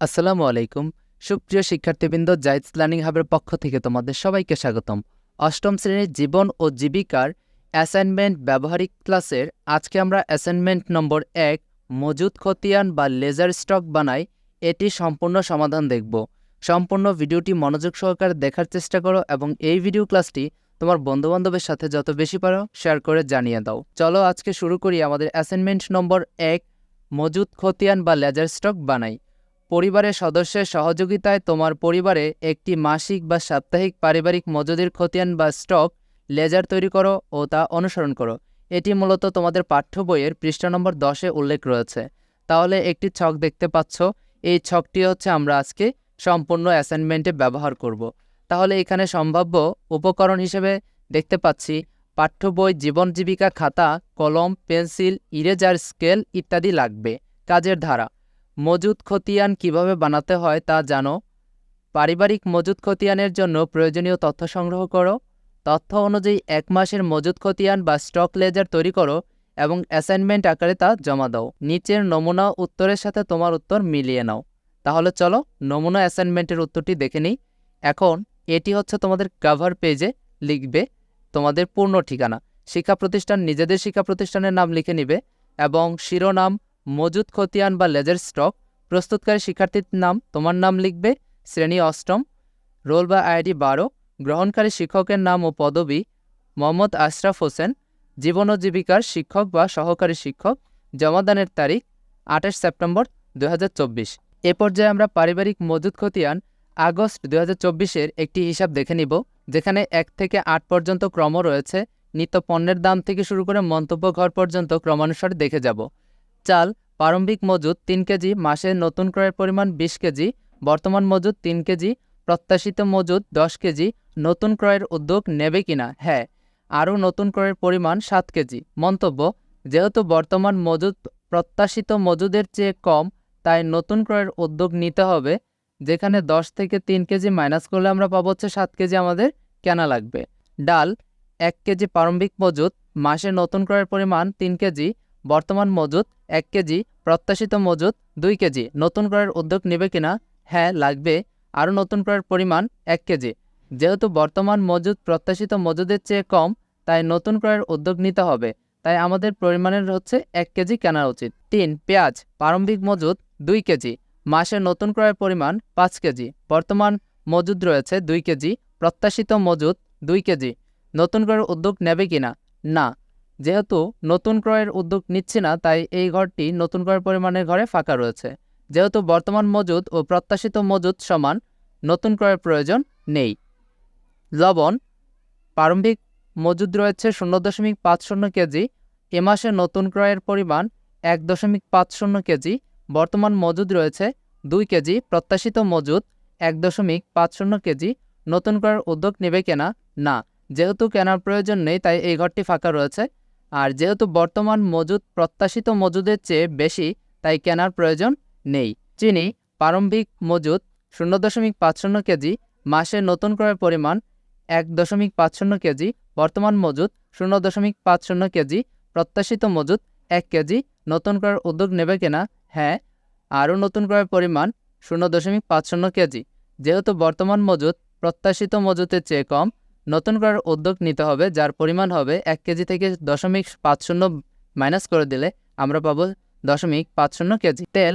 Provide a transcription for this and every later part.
আসসালামু আলাইকুম। সুপ্রিয় শিক্ষার্থীবৃন্দ জাইদস লার্নিং হাবের পক্ষ থেকে তোমাদের সবাইকে স্বাগতম। অষ্টম শ্রেণির জীবন ও জীবিকার অ্যাসাইনমেন্ট ব্যবহারিক ক্লাসের আজকে আমরা অ্যাসাইনমেন্ট নম্বর এক, মজুদ খতিয়ান বা লেজার স্টক বানাই। এটি সম্পূর্ণ সমাধান দেখব। সম্পূর্ণ ভিডিওটি মনোযোগ সহকারে দেখার চেষ্টা করো এবং এই ভিডিও ক্লাসটি তোমার বন্ধুবান্ধবের সাথে যত বেশি পারো শেয়ার করে জানিয়ে দাও। চলো আজকে শুরু করি আমাদের অ্যাসাইনমেন্ট নম্বর এক, মজুদ খতিয়ান বা লেজার স্টক বানাই। পরিবারের সদস্যের সহযোগিতায় তোমার পরিবারে একটি মাসিক বা সাপ্তাহিক পারিবারিক মজুদের খতিয়ান বা স্টক, লেজার তৈরি করো ও তা অনুসরণ করো। এটি মূলত তোমাদের পাঠ্য বইয়ের পৃষ্ঠা নম্বর দশে উল্লেখ রয়েছে। তাহলে একটি ছক দেখতে পাচ্ছ। এই ছকটি হচ্ছে আমরা আজকে সম্পূর্ণ অ্যাসাইনমেন্টে ব্যবহার করব। তাহলে এখানে সম্ভাব্য উপকরণ হিসেবে দেখতে পাচ্ছি পাঠ্য বই, জীবন জীবিকা খাতা, কলম, পেন্সিল, ইরেজার, স্কেল ইত্যাদি লাগবে। কাজের ধারা মজুদ খতিয়ান কীভাবে বানাতে হয় তা জানো? পারিবারিক মজুদ খতিয়ানের জন্য প্রয়োজনীয় তথ্য সংগ্রহ করো। তথ্য অনুযায়ী এক মাসের মজুদ খতিয়ান বা স্টক লেজার তৈরি করো এবং অ্যাসাইনমেন্ট আকারে তা জমা দাও। নিচের নমুনা উত্তরের সাথে তোমার উত্তর মিলিয়ে নাও। তাহলে চলো নমুনা অ্যাসাইনমেন্টের উত্তরটি দেখে নিই। এখন এটি হচ্ছে তোমাদের কাভার পেজে লিখবে তোমাদের পূর্ণ ঠিকানা। শিক্ষা প্রতিষ্ঠান নিজেদের শিক্ষা প্রতিষ্ঠানের নাম লিখে নিবে এবং শিরোনাম মজুদ খতিয়ান বা লেজার স্টক। প্রস্তুতকারী শিক্ষার্থীর নাম, তোমার নাম লিখবে, শ্রেণি অষ্টম, রোল বা আইডি বারো, গ্রহণকারী শিক্ষকের নাম ও পদবি, মোহাম্মদ আশরাফ হোসেন, জীবন ও জীবিকার শিক্ষক বা সহকারী শিক্ষক জমাদানের তারিখ, আঠাশ সেপ্টেম্বর দু এ পর্যায়ে আমরা পারিবারিক মজুদ খতিয়ান, আগস্ট দু হাজার একটি হিসাব দেখে নিব, যেখানে এক থেকে আট পর্যন্ত ক্রম রয়েছে। নিত্য পণ্যের দাম থেকে শুরু করে মন্তব্য ঘর পর্যন্ত ক্রমানুসারে দেখে যাব। চাল, প্রারম্ভিক মজুদ তিন কেজি মাসে নতুন ক্রয়ের পরিমাণ বিশ কেজি, বর্তমান মজুদ তিন কেজি, প্রত্যাশিত মজুদ দশ কেজি, নতুন ক্রয়ের উদ্যোগ নেবে কিনা? হ্যাঁ। আরও নতুন ক্রয়ের পরিমাণ সাত কেজি। মন্তব্য, যেহেতু বর্তমান মজুদ প্রত্যাশিত মজুদের চেয়ে কম, তাই নতুন ক্রয়ের উদ্যোগ নিতে হবে, যেখানে দশ থেকে তিন কেজি মাইনাস করলে আমরা পাবো হচ্ছে সাত কেজি আমাদের কেনা লাগবে। ডাল, এক কেজি প্রারম্ভিক মজুদ, মাসে নতুন ক্রয়ের পরিমাণ তিন কেজি বর্তমান মজুদ এক কেজি, প্রত্যাশিত মজুদ দুই কেজি। নতুন ক্রয়ের উদ্যোগ নেবে কিনা? হ্যাঁ লাগবে। আরও নতুন ক্রয়ের পরিমাণ এক কেজি। যেহেতু বর্তমান মজুদ প্রত্যাশিত মজুদের চেয়ে কম, তাই নতুন ক্রয়ের উদ্যোগ নিতে হবে। তাই আমাদের পরিমাণের হচ্ছে এক কেজি কেনা উচিত। তিন, পেঁয়াজ। প্রারম্ভিক মজুদ দুই কেজি। মাসে নতুন ক্রয়ের পরিমাণ পাঁচ কেজি। বর্তমান মজুদ রয়েছে দুই কেজি, প্রত্যাশিত মজুদ দুই কেজি। নতুন ক্রয়ের উদ্যোগ নেবে কিনা? না। যেহেতু নতুন ক্রয়ের উদ্যোগ নিচ্ছি না, তাই এই ঘরটি নতুন ক্রয়ের পরিমাণের ঘরে ফাঁকা রয়েছে। যেহেতু বর্তমান মজুদ ও প্রত্যাশিত মজুদ সমান, নতুন ক্রয়ের প্রয়োজন নেই। লবণ, প্রারম্ভিক মজুদ রয়েছে শূন্য দশমিক পাঁচ শূন্য কেজি। এ মাসে নতুন ক্রয়ের পরিমাণ এক দশমিক পাঁচ শূন্য কেজি। বর্তমান মজুদ রয়েছে দুই কেজি। প্রত্যাশিত মজুদ এক দশমিক পাঁচ শূন্য কেজি। নতুন ক্রয়ের উদ্যোগ নেবে কেনা? না। যেহেতু কেনার প্রয়োজন নেই, তাই এই ঘরটি ফাঁকা রয়েছে। আর যেহেতু বর্তমান মজুদ, প্রত্যাশিত মজুদের চেয়ে বেশি, তাই কেনার প্রয়োজন নেই। চিনি, প্রারম্ভিক মজুদ, শূন্য দশমিক পাঁচ শূন্য কেজি, মাসে নতুন ক্রয়ের পরিমাণ এক দশমিক পাঁচ শূন্য কেজি, বর্তমান মজুদ, শূন্য দশমিক পাঁচ শূন্য কেজি, প্রত্যাশিত মজুদ এক কেজি, নতুন ক্রয়ের উদ্যোগ নেবে কিনা? হ্যাঁ আরও নতুন ক্রয়ের পরিমাণ শূন্য দশমিক পাঁচ শূন্য কেজি। যেহেতু বর্তমান মজুদ, প্রত্যাশিত মজুদের চেয়ে কম নতুন ক্রয়ের উদ্যোগ নিতে হবে, যার পরিমাণ হবে এক কেজি থেকে দশমিক পাঁচ শূন্য মাইনাস করে দিলে আমরা পাবো দশমিক পাঁচ শূন্য কেজি। তেল,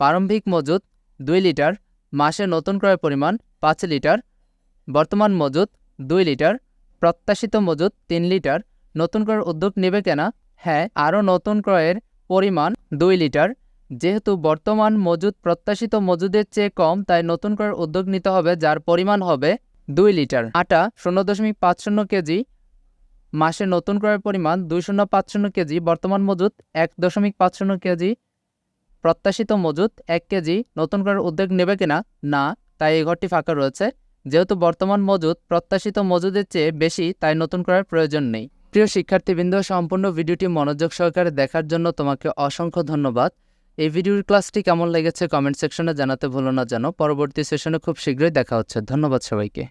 প্রারম্ভিক মজুদ দুই লিটার, মাসে নতুন ক্রয়ের পরিমাণ পাঁচ লিটার, বর্তমান মজুদ দুই লিটার, প্রত্যাশিত মজুদ তিন লিটার। নতুন ক্রয়ের উদ্যোগ নেবে কেনা? হ্যাঁ আরও নতুন ক্রয়ের পরিমাণ দুই লিটার। যেহেতু বর্তমান মজুদ প্রত্যাশিত মজুদের চেয়ে কম, তাই নতুন ক্রয়ের উদ্যোগ নিতে হবে, যার পরিমাণ হবে দুই লিটার। আটা শূন্য দশমিক পাঁচ শূন্য কেজি। মাসে নতুন ক্রয়ের পরিমাণ দুই শূন্য পাঁচ শূন্য কেজি। বর্তমান মজুত এক দশমিক পাঁচ শূন্য কেজি। প্রত্যাশিত মজুত এক কেজি। নতুন ক্রয়ের উদ্যোগ নেবে কিনা? না, তাই এই ঘরটি ফাঁকা রয়েছে। যেহেতু বর্তমান মজুদ প্রত্যাশিত মজুদের চেয়ে বেশি, তাই নতুন ক্রয়ের প্রয়োজন নেই। প্রিয় শিক্ষার্থীবৃন্দ, সম্পূর্ণ ভিডিওটি মনোযোগ সহকারে দেখার জন্য তোমাকে অসংখ্য ধন্যবাদ। এই ভিডিওর ক্লাসটি কেমন লেগেছে কমেন্ট সেকশনে জানাতে ভুলো না জানো। পরবর্তী সেশনে খুব শীঘ্রই দেখা হচ্ছে। ধন্যবাদ সবাইকে।